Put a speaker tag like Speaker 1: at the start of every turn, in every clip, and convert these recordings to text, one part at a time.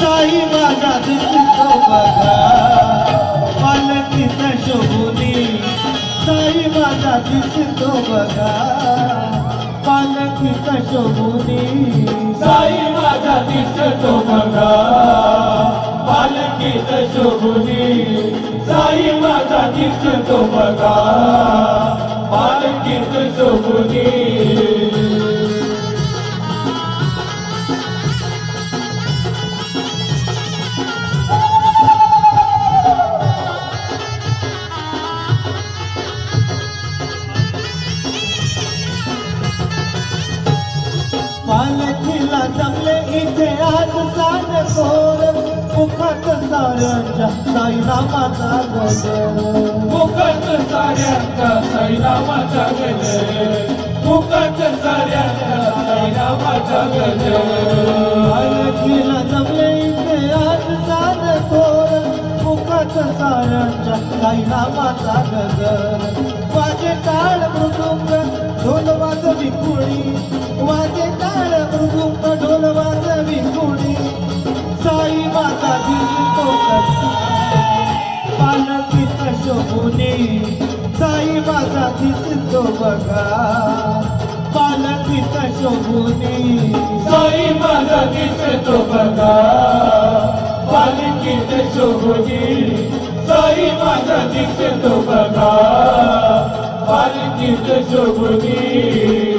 Speaker 1: साई माझा दिसतो बघा. पालखीत शोभुनी. साई माझा दिसतो बघा. पालखीत शोभुनी.
Speaker 2: साई माझा दिसतो बघा. पालकीत शोभुनी. साई माझा दिसतो बघा. पालकीत शोभुनी.
Speaker 1: आज सान कोर मुखात साऱ्यांच्या साईनामाचा गजर.
Speaker 2: मुकत साऱ्यांचा साईरामाचा गजर. मुकत साऱ्यांचा साईरामाचा गजर.
Speaker 1: पालखीला जमले इथे आज सान कोर मुखात साऱ्यांच्या साईनामाचा गजर. वाजे टाळ मृदुंग पालखीत शोभुनी साई माझा दिसतो बघा पालखीत शोभुनी
Speaker 2: साई माझा दिसतो बघा पालखीत शोभुनी साई माझा दिसतो बघा पालखीत शोभुनी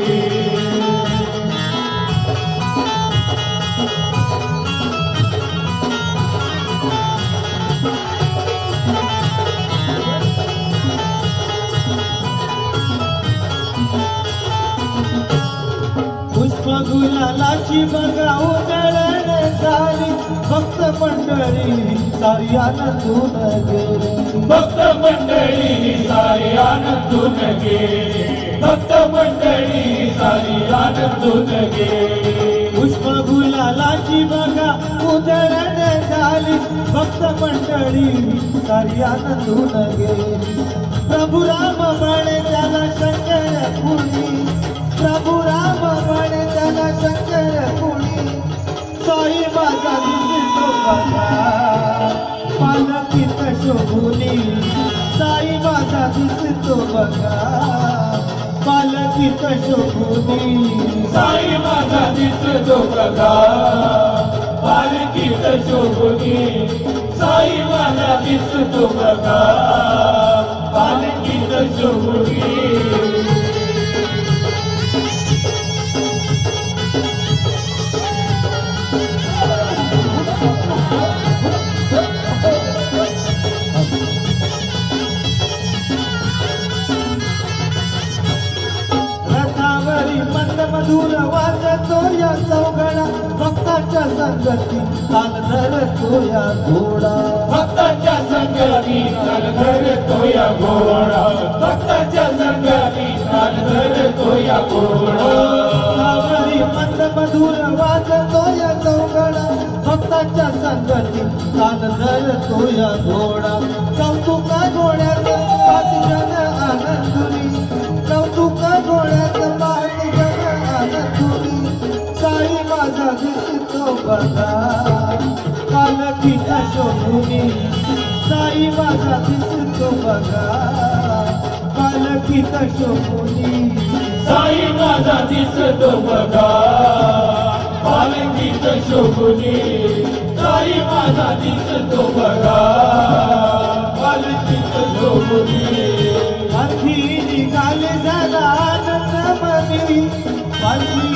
Speaker 1: गुलालाची बघा उजळण झाली. भक्त मंडळी सारी आनंदून गेली.
Speaker 2: भक्त मंडळी सारी आनंदून गेली. भक्त मंडळी सारी आनंदून गेली.
Speaker 1: पुष्प गुलालाची बघा उजळण झाली. भक्त मंडळी सारी आनंदून गेली. प्रभू राम म्हणे त्याला शंकर कुणी प्रभू शोभुनी साई माझा दिसतो बघा पालखीत शोभुनी
Speaker 2: साई माझा दिसतो बघा पालखीत शोभुनी साई माझा दिसतो बघा पालखीत शोभुनी
Speaker 1: मधुर वाजतो या चौघडा भक्ताच्या संगती काल धरतो या घोडा.
Speaker 2: भक्ताच्या संगती काल धरतो या घोडा. भक्ताच्या संगती काल धरतो या घोडा.
Speaker 1: मंद मधुर वाजतो या चौघडा भक्ताच्या संगती काल धरतो या घोडा. दिसतो बघा पालखीत शोभुनी साई माझा दिसतो बघा. पालखीत शोभुनी
Speaker 2: साई माझा दिसतो बघा. पालखीत शोभुनी साई माझा दिसतो बघा. पालखीत शोभुनी
Speaker 1: पालखी निघाले झाला आनंद मनी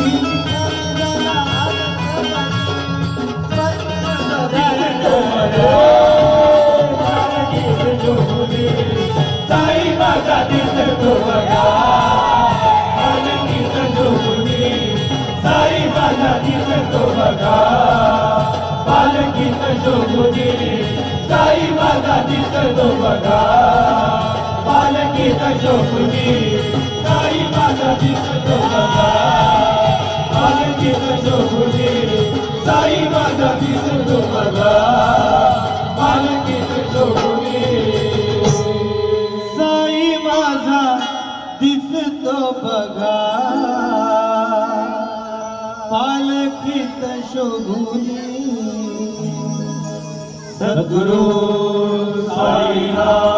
Speaker 2: शोभुनी साई माझा दिसतो पालित शोभुनि
Speaker 1: सद्गुरु साईनाथ।